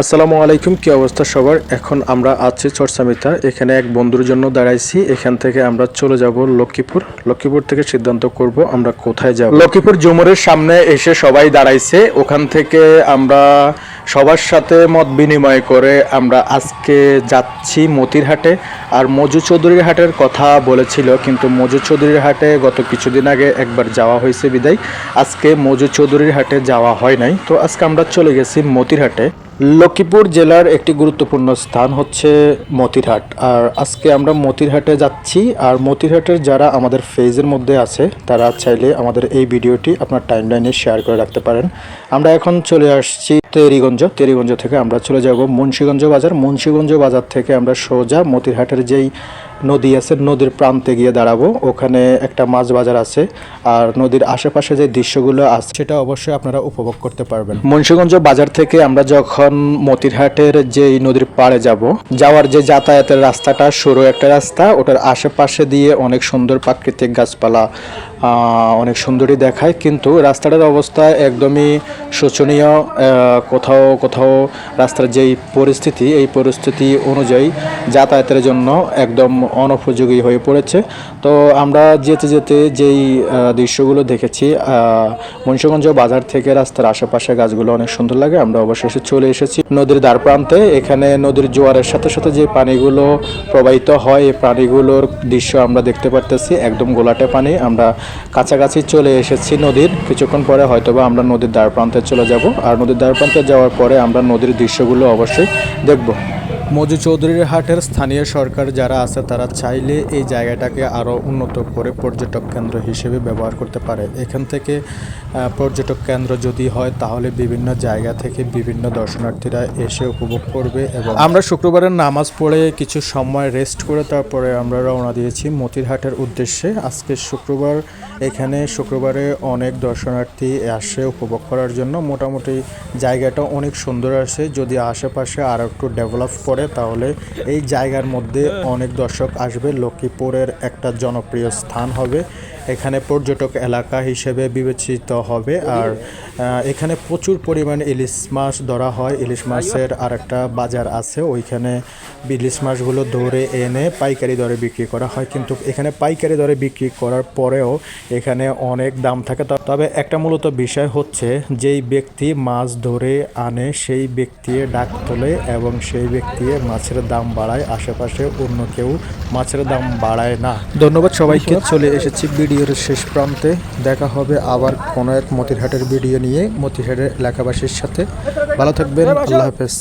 আসসালামু আলাইকুম, কি অবস্থা সবার? এখন আমরা আছি চরসামিতা। এখানে এক বন্ধুর জন্য দাঁড়াইছি। এখান থেকে আমরা চলে যাব লক্ষ্মীপুর। লক্ষ্মীপুর থেকে সিদ্ধান্ত করব আমরা কোথায় যাব। লক্ষ্মীপুর জুমুরের সামনে এসে সবাই দাঁড়াইছে। ওখান থেকে আমরা সবার সাথে মত বিনিময় করে আমরা আজকে যাচ্ছি মতিরহাটে। আর মজু চৌধুরীর হাটের কথা বলেছিল, কিন্তু মজু চৌধুরীর হাটে গত কিছুদিন আগে একবার যাওয়া হয়েছে বিদায়। আজকে মজু চৌধুরীর হাটে যাওয়া হয় নাই। তো আজকে আমরা চলে গেছি মতিরহাটে। লক্ষ্মীপুর জেলার একটি গুরুত্বপূর্ণ স্থান হচ্ছে মতিরহাট। আর আজকে আমরা মতিরহাটে যাচ্ছি। আর মতিরহাটের যারা আমাদের ফেজের মধ্যে আছে, তারা চাইলে আমাদের এই ভিডিওটি আপনার টাইমলাইনে শেয়ার করে রাখতে পারেন। আমরা এখন চলে আসছি তেরিগঞ্জ তেরিগঞ্জ থেকে আমরা চলে যাব মুন্সীগঞ্জ বাজার। মুন্সীগঞ্জ বাজার থেকে আমরা সোজা মতিরহাটের যেই নদী আছে, নদীর প্রান্তে গিয়ে দাঁড়াবো। ওখানে একটা মাছ বাজার আছে আর নদীর আশেপাশে যে দৃশ্যগুলো আছে, সেটা অবশ্যই আপনারা উপভোগ করতে পারবেন। মুন্সীগঞ্জ বাজার থেকে আমরা যখন মতিরহাটের যে নদীর পাড়ে যাব, যাওয়ার যে যাতায়াতের রাস্তাটা, সরু একটা রাস্তা, ওটার আশেপাশে দিয়ে অনেক সুন্দর প্রাকৃতিক গাছপালা অনেক সুন্দরই দেখায়। কিন্তু রাস্তাটার অবস্থা একদমই শোচনীয় কোথাও কোথাও রাস্তার যেই পরিস্থিতি, এই পরিস্থিতি অনুযায়ী যাতায়াতের জন্য একদম অনুপযোগী হয়ে পড়েছে। তো আমরা যেতে যেতে যেই দৃশ্যগুলো দেখেছি মুন্সিগঞ্জ বাজার থেকে রাস্তার আশেপাশে গাছগুলো অনেক সুন্দর লাগে। আমরা অবশেষে চলে এসেছি নদীর দ্বার প্রান্তে। এখানে নদীর জোয়ারের সাথে সাথে যে পানিগুলো প্রবাহিত হয়, এই পানিগুলোর দৃশ্য আমরা দেখতে পারতেছি। একদম গোলাটে পানি। আমরা কাছাকাছি চলে এসেছি নদীর। কিছুক্ষণ পরে হয়তোবা আমরা নদীর দ্বার প্রান্তে চলে যাব। আর নদীর দ্বার প্রান্তে যাওয়ার পরে আমরা নদীর দৃশ্যগুলো অবশ্যই দেখব। মজু চৌধুরীর হাটের স্থানীয় সরকার যারা আছে, তারা চাইলে এই জায়গাটাকে আরও উন্নত করে পর্যটক কেন্দ্র হিসেবে ব্যবহার করতে পারে। এখান থেকে পর্যটক কেন্দ্র যদি হয়, তাহলে বিভিন্ন জায়গা থেকে বিভিন্ন দর্শনার্থীরা এসে উপভোগ করবে এবং আমরা শুক্রবারের নামাজ পড়ে কিছু সময় রেস্ট করে তারপরে আমরা রওনা দিয়েছি মতিরহাটের উদ্দেশ্যে। আজকে শুক্রবার, এখানে শুক্রবারে অনেক দর্শনার্থী আসে উপভোগ করার জন্য। মোটামুটি জায়গাটা অনেক সুন্দর আছে যদি আশেপাশে আরও একটু ডেভেলপ করে তাহলে এই জায়গার মধ্যে অনেক দর্শক আসবে। লক্ষ্মীপুরের একটা জনপ্রিয় স্থান হবে। এখানে পর্যটক এলাকা হিসেবে বিবেচিত হবে। আর এখানে প্রচুর পরিমাণে ইলিশ মাছ ধরা হয়। ইলিশ মাছের আর একটা বাজার আছে। ওইখানে ইলিশ মাছগুলো ধরে এনে পাইকারি দরে বিক্রি করা হয়। কিন্তু এখানে পাইকারি দরে বিক্রি করার পরেও এখানে অনেক দাম থাকে। তবে একটা মূলত বিষয় হচ্ছে যেই ব্যক্তি মাছ ধরে আনে, সেই ব্যক্তি ডাক তোলে এবং সেই ব্যক্তি মাছের দাম বাড়ায়। আশেপাশে অন্য কেউ মাছের দাম বাড়ায় না। ধন্যবাদ সবাইকে। চলে এসেছি ভিডিওর শেষ প্রান্তে দেখা হবে আবার কোনো এক মতিরহাটের ভিডিও নিয়ে। মতিরহাটের এলাকাবাসীর সাথে। ভালো থাকবেন, আল্লাহ হাফেজ।